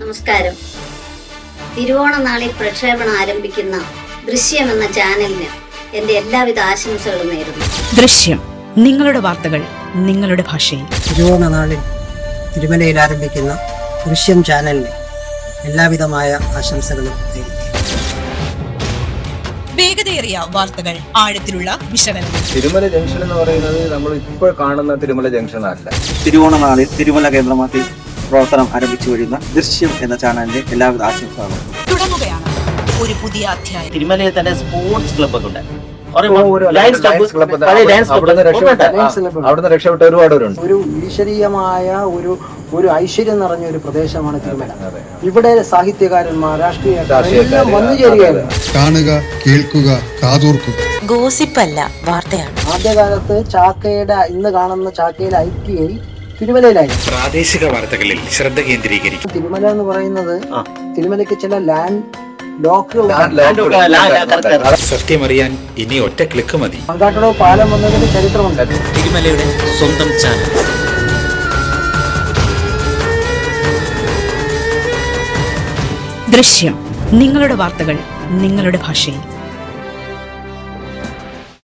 നമസ്കാരം. തിരുവോണ നാളിൽ പ്രക്ഷേപണം ആരംഭിക്കുന്ന ദൃശ്യം എന്ന ചാനലിന് എന്റെ എല്ലാവിധ ആശംസകളും നേരുന്നു. ദൃശ്യം. നിങ്ങളുടെ വാർത്തകൾ നിങ്ങളുടെ ഭാഷയിൽ. തിരുവോണ നാളിൽ തിരുമലയിൽ ആരംഭിക്കുന്ന ദൃശ്യം ചാനലിന് എല്ലാവിധമായ ആശംസകളും നേരുന്നു. വേഗതയേറിയ വാർത്തകൾ ആഴത്തിലുള്ള വിശകലനം. തിരുമല ജംഗ്ഷൻ എന്ന് പറയുന്നത് നമ്മൾ ഇപ്പോൾ കാണുന്ന തിരുമല ജംഗ്ഷൻ അല്ല. തിരുവോണ നാളിൽ തിരുമല കേന്ദ്രമാക്കി പ്രവർത്തനം ആരംഭിച്ചു വരുന്ന ദൃശ്യം എന്ന ചാനലിന്റെ എല്ലാവിധ ആശംസകളും. തുടങ്ങുകയാണ് ഒരു പുതിയ അധ്യായം. തിരുമലയിൽ തന്നെ സ്പോർട്സ് ഉണ്ട്. അവിടുന്ന് രക്ഷപ്പെട്ട ഒരുപാട് പേരുണ്ട്. ഒരു ഈശ്വരീയമായ ഒരു ഒരു ഐശ്വര്യം നിറഞ്ഞ ഒരു പ്രദേശമാണ് തിരുമല. ഇവിടെ സാഹിത്യകാരന്മാർ രാഷ്ട്രീയക്കാർ വന്നു കാണുക കേൾക്കുക കാതോർക്കുക. ഗോസിപ്പല്ല വാർത്തയാണ്. ആദ്യകാലത്ത് ചാക്കയുടെ ഇന്ന് കാണുന്ന ചാക്കയുടെ ഐക്യയിൽ തിരുമലയിലായിരുന്നു പ്രാദേശിക വാർത്തകളിൽ ശ്രദ്ധ കേന്ദ്രീകരിക്കും. തിരുമല എന്ന് പറയുന്നത്. തിരുമലയ്ക്ക് ചില ലാൻഡ്. സത്യമറിയാൻ ഇനി ഒറ്റ ക്ലിക്ക് മതി. പാലം വന്നതിന് ചരിത്രമുണ്ട്. തിരുമലയുടെ സ്വന്തം ചാനൽ. ദൃശ്യം. നിങ്ങളുടെ വാർത്തകൾ നിങ്ങളുടെ ഭാഷയിൽ.